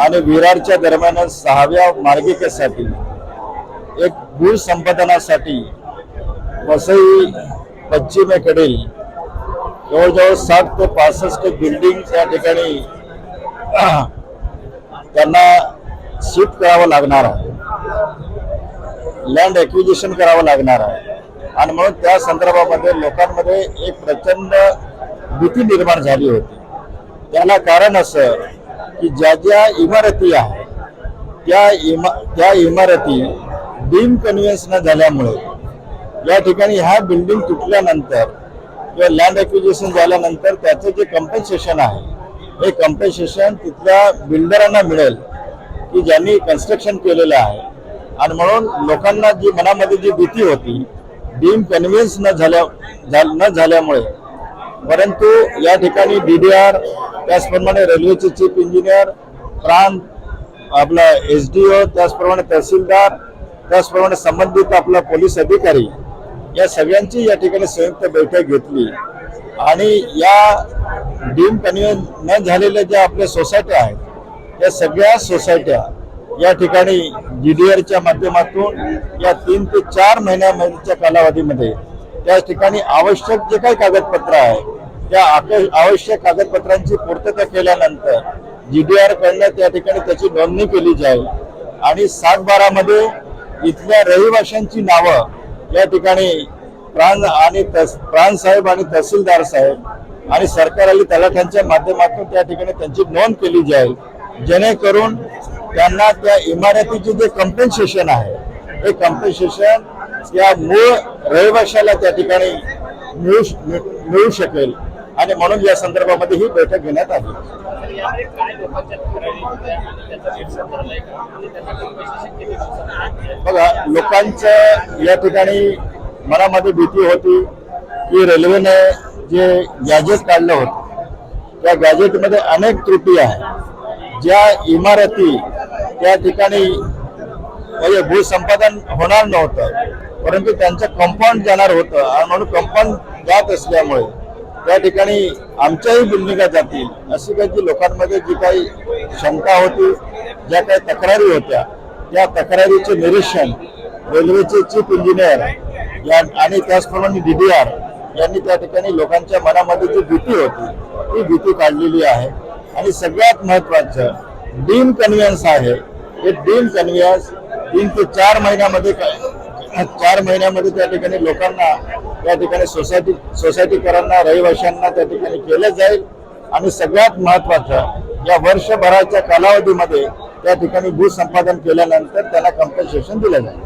आणि विरारच्या दरम्यान सहाव्या मार्गिकेसाठी एक भूसंपादनासाठी वसई पश्चिमेकडील जवळजवळ साठ ते पासष्ट बिल्डिंग या ठिकाणी त्यांना शिफ्ट करावं लागणार आहे. लँड ॲक्विजिशन करावं लागणार आहे. आणि म्हणून त्या संदर्भामध्ये लोकांमध्ये एक प्रचंड भीती निर्माण झाली होती. त्याला कारण असं की ज्या ज्या इमारती आहेत त्या इमा त्या इमारती डीम कन्व्हिन्स न झाल्यामुळे या ठिकाणी ह्या बिल्डिंग तुटल्यानंतर किंवा लँड ॲक्विजिशन झाल्यानंतर त्याचं जे कम्पेन्सेशन आहे हे कम्पेन्सेशन तिथल्या बिल्डरांना मिळेल की ज्यांनी कन्स्ट्रक्शन केलेलं आहे. आणि म्हणून लोकांना जी मनामध्ये जी भीती होती डीम कन्व्हिन्स न झाल्या न झाल्यामुळे परंतु या ठिकाणी डी डी आर त्याचप्रमाणे रेल्वेचे चीफ इंजिनियर प्रांत आपला एस डी ओ त्याचप्रमाणे तहसीलदार त्याचप्रमाणे संबंधित आपला पोलीस अधिकारी या सगळ्यांची या ठिकाणी संयुक्त बैठक घेतली. आणि या डीम कन्व्हिन न झालेल्या ज्या आपल्या सोसायट्या आहेत त्या सगळ्या सोसायट्या या ठिकाणी जीडीआरच्या माध्यमातून या तीन ते चार महिन्यामध्येच्या कालावधीमध्ये त्या ठिकाणी आवश्यक जे काही कागदपत्र आहे त्या आक- आवश्यक कागदपत्रांची पूर्तता केल्यानंतर जी डी कडनं त्या ठिकाणी त्याची नोंदणी केली जाईल. आणि सात बारामध्ये इथल्या रहिवाशांची नावं या ठिकाणी प्राण आणि तस प्राण साहेब आणि तहसीलदार साहेब आणि सरकार आणि तलाठ्यांच्या माध्यमातून त्या ठिकाणी त्यांची नोंद केली जाईल. जेणेकरून त्यांना त्या इमारतीचे जे कम्पेन्सेशन आहे हे कम्पेन्सेशन या मूळ रहिवाशाला त्या ठिकाणी मिळू मिळू शकेल. आणि म्हणून या संदर्भामध्ये ही बैठक घेण्यात आली. बघा लोकांच्या बघा लोकांचं या ठिकाणी मनामध्ये भीती होती की रेल्वेने जे गॅजेट काढलं होतं त्या गॅजेटमध्ये अनेक त्रुटी आहेत. ज्या इमारती त्या ठिकाणी म्हणजे भूसंपादन होणार नव्हतं परंतु त्यांचं कंपाऊंड जाणार होतं आणि म्हणून कंपाऊंड जात असल्यामुळे त्या ठिकाणी आमच्याही बिल्डिंगा जातील अशी काही जी लोकांमध्ये जी काही शंका होती ज्या काही तक्रारी होत्या त्या तक्रारीचे निरीक्षण रेल्वेचे चीफ इंजिनियर या आणि त्याचप्रमाणे डी डी आर यांनी त्या ठिकाणी लोकांच्या मनामध्ये जी भीती होती ती भीती काढलेली आहे. आणि सगळ्यात महत्वाचं डीम कन्व्हिन्स आहे. हे डीम कन्व्हिन्स तीन ते चार महिन्यामध्ये चार महिन्यामध्ये त्या ठिकाणी लोकांना त्या ठिकाणी सोसायटी सोसायटीकरांना रहिवाशांना त्या ठिकाणी केलं जाईल. आणि सगळ्यात महत्वाचं या वर्षभराच्या कालावधीमध्ये त्या ठिकाणी भूसंपादन केल्यानंतर त्यांना कम्पन्सेशन दिलं जाईल.